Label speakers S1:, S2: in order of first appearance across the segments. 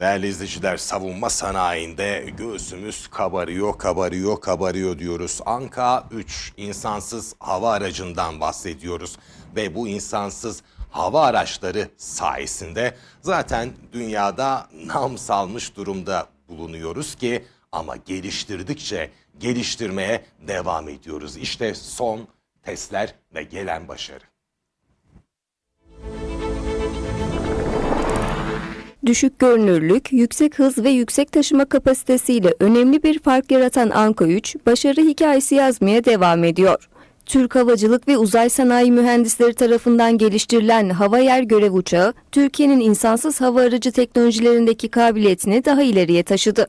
S1: Değerli izleyiciler savunma sanayinde göğsümüz kabarıyor, kabarıyor, kabarıyor diyoruz. Anka 3 insansız hava aracından bahsediyoruz. Ve bu insansız hava araçları sayesinde zaten dünyada nam salmış durumda bulunuyoruz ki ama geliştirdikçe geliştirmeye devam ediyoruz. İşte son testler ve gelen başarı.
S2: Düşük görünürlük, yüksek hız ve yüksek taşıma kapasitesiyle önemli bir fark yaratan Anka 3, başarı hikayesi yazmaya devam ediyor. Türk Havacılık ve Uzay Sanayi Mühendisleri tarafından geliştirilen hava yer görev uçağı, Türkiye'nin insansız hava aracı teknolojilerindeki kabiliyetini daha ileriye taşıdı.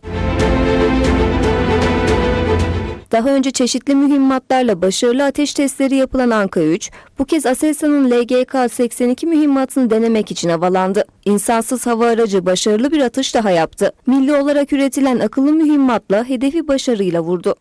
S2: Daha önce çeşitli mühimmatlarla başarılı ateş testleri yapılan Anka 3, bu kez Aselsan'ın LGK-82 mühimmatını denemek için havalandı. İnsansız hava aracı başarılı bir atış daha yaptı. Milli olarak üretilen akıllı mühimmatla hedefi başarıyla vurdu.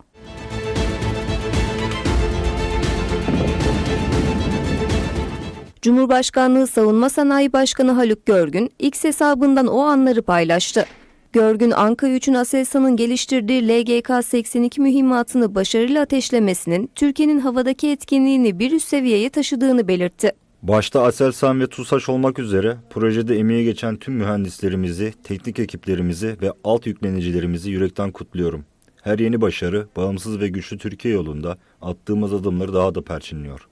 S2: Cumhurbaşkanlığı Savunma Sanayi Başkanı Haluk Görgün X hesabından o anları paylaştı. Görgün Anka 3'ün Aselsan'ın geliştirdiği LGK-82 mühimmatını başarıyla ateşlemesinin Türkiye'nin havadaki etkinliğini bir üst seviyeye taşıdığını belirtti.
S3: Başta Aselsan ve TUSAŞ olmak üzere projede emeği geçen tüm mühendislerimizi, teknik ekiplerimizi ve alt yüklenicilerimizi yürekten kutluyorum. Her yeni başarı, bağımsız ve güçlü Türkiye yolunda attığımız adımları daha da perçinliyor.